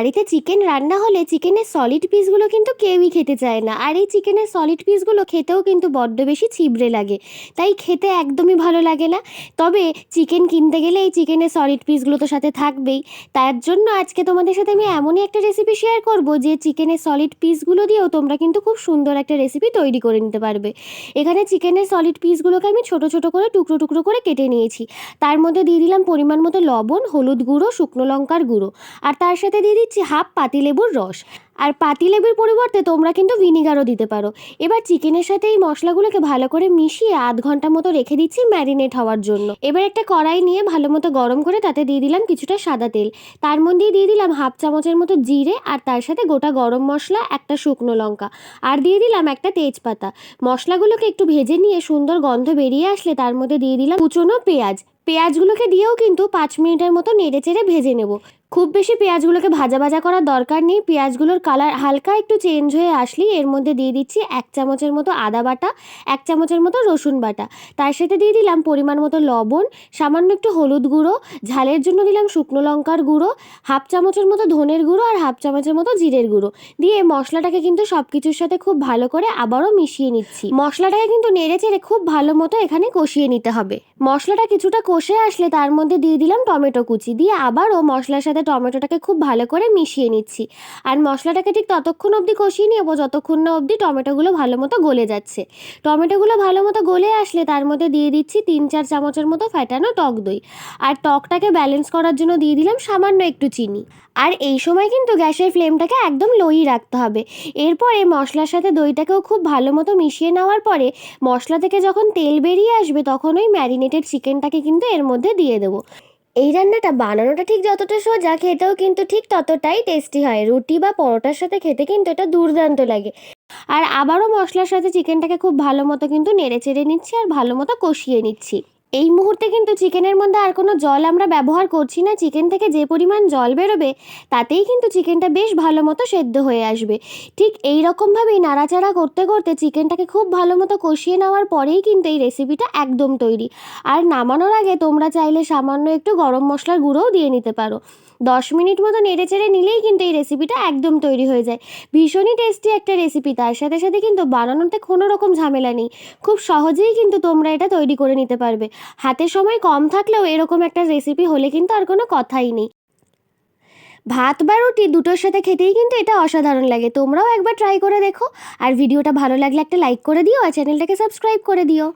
বাড়িতে চিকেন রান্না হলে চিকেনের সলিড পিসগুলো কিন্তু কেউই খেতে চায় না। আর এই চিকেনের সলিড পিসগুলো খেতেও কিন্তু বড্ড বেশি ছিবড়ে লাগে। তাই খেতে একদমই ভালো লাগে না। তবে চিকেন কিনতে গেলে এই চিকেনের সলিড পিসগুলো তো সাথে থাকবেই। তার জন্য আজকে তোমাদের সাথে আমি এমনই একটা রেসিপি শেয়ার করব যে চিকেনের সলিড পিসগুলো দিয়েও তোমরা কিন্তু খুব সুন্দর একটা রেসিপি তৈরি করে নিতে পারবে। এখানে চিকেনের সলিড পিসগুলোকে আমি ছোট ছোট করে টুকরো টুকরো করে কেটে নিয়েছি। তার মধ্যে দিয়ে দিলাম পরিমাণ মতো লবণ, হলুদ গুঁড়ো, শুকনো লঙ্কার গুঁড়ো। আর তার সাথে দিয়ে দিচ্ছি হাফ পাতিলেবুর রস। আর পাতিলেবুর পরিবর্তে তোমরা কিন্তু ভিনিগারও দিতে পারো। এবার চিকেনের সাথে এই মশলাগুলোকে ভালো করে মিশিয়ে আধ ঘণ্টা মতো রেখে দিচ্ছি ম্যারিনেট হওয়ার জন্য। এবার একটা কড়াই নিয়ে ভালো মতো গরম করে তাতে দিয়ে দিলাম কিছুটা সাদা তেল। তার মধ্যেই দিয়ে দিলাম হাফ চামচের মতো জিরে আর তার সাথে গোটা গরম মশলা, একটা শুকনো লঙ্কা। আর দিয়ে দিলাম একটা তেজপাতা। মশলাগুলোকে একটু ভেজে নিয়ে সুন্দর গন্ধ বেরিয়ে আসলে তার মধ্যে দিয়ে দিলাম কুচনো পেঁয়াজ। পেঁয়াজগুলোকে দিয়েও কিন্তু পাঁচ মিনিটের মতো নেড়ে চেড়ে ভেজে নেব। খুব বেশি পেঁয়াজগুলোকে ভাজা ভাজা করার দরকার নেই। পেঁয়াজগুলোর কালার হালকা একটু চেঞ্জ হয়ে আসলেই এর মধ্যে দিয়ে দিচ্ছি এক চামচের মতো আদা বাটা, এক চামচের মতো রসুন বাটা। তার সাথে দিয়ে দিলাম পরিমাণ মতো লবণ, সামান্য একটু হলুদ গুঁড়ো, ঝালের জন্য দিলাম শুকনো লঙ্কার গুঁড়ো, হাফ চামচের মতো ধনের গুঁড়ো আর হাফ চামচের মতো জিরের গুঁড়ো। দিয়ে মশলাটাকে কিন্তু সব কিছুর সাথে খুব ভালো করে আবারও মিশিয়ে নিচ্ছি। মশলাটাকে কিন্তু নেড়ে চেড়ে খুব ভালো মতো এখানে কষিয়ে নিতে হবে। মশলাটা কিছুটা কষে আসলে তার মধ্যে দিয়ে দিলাম টমেটো কুচি। দিয়ে আবারও মশলার সাথে টমেটোটাকে খুব ভালো করে মিশিয়ে নিচ্ছি। আর মশলাটাকে ঠিক ততক্ষণ অবধি কষিয়ে নেব, যতক্ষণ না অবধি টমেটোগুলো ভালো মতো গলে যাচ্ছে। টমেটোগুলো ভালো মতো গলে আসলে তার মধ্যে দিয়ে দিচ্ছি তিন চার চামচের মতো ফ্যাটানো টক দই। আর টকটাকে ব্যালেন্স করার জন্য দিয়ে দিলাম সামান্য একটু চিনি। আর এই সময় কিন্তু গ্যাসের ফ্লেমটাকে একদম লোই রাখতে হবে। এরপরে মশলার সাথে দইটাকেও খুব ভালো মতো মিশিয়ে নেওয়ার পরে মশলা থেকে যখন তেল বেরিয়ে আসবে তখন ওই ম্যারিনেটেড চিকেনটাকে কিন্তু এর মধ্যে দিয়ে দেবো। এই রান্নাটা বানানোটা ঠিক যতটা সোজা, খেতেও কিন্তু ঠিক ততটাই টেস্টি হয়। রুটি বা পরোটার সাথে খেতে কিন্তু এটা দুর্দান্ত লাগে। আর আবারও মশলার সাথে চিকেনটাকে খুব ভালো মতো কিন্তু নেড়ে চেড়ে নিচ্ছি আর ভালো মতো কষিয়ে নিচ্ছি। এই মুহূর্তে কিন্তু চিকেনের মধ্যে আর কোনো জল আমরা ব্যবহার করছি না। চিকেন থেকে যে পরিমাণ জল বেরোবে, তাতেই কিন্তু চিকেনটা বেশ ভালো মতো সেদ্ধ হয়ে আসবে। ঠিক এই রকমভাবেই নাড়াচাড়া করতে করতে চিকেনটাকে খুব ভালো মতো কষিয়ে নেওয়ার পরেই কিন্তু এই রেসিপিটা একদম তৈরি। আর নামানোর আগে তোমরা চাইলে সামান্য একটু গরম মশলার গুঁড়োও দিয়ে নিতে পারো। দশ মিনিট মতো নেড়ে চেড়ে নিলেই কিন্তু এই রেসিপিটা একদম তৈরি হয়ে যায়। ভীষণই টেস্টি একটা রেসিপি তার সাথে সাথে কিন্তু বানানোতে কোনো রকম ঝামেলা নেই। খুব সহজেই কিন্তু তোমরা এটা তৈরি করে নিতে পারবে। হাতে সময় কম থাকলেও এরকম একটা রেসিপি হলে কিন্তু আর কোনো কথাই নেই। ভাত বা রুটি দুটোর সাথে খেতেই কিন্তু এটা অসাধারণ লাগে। তোমরাও একবার ট্রাই করে দেখো। আর ভিডিওটা ভালো লাগলে একটা লাইক করে দিও আর চ্যানেলটাকে সাবস্ক্রাইব করে দিও।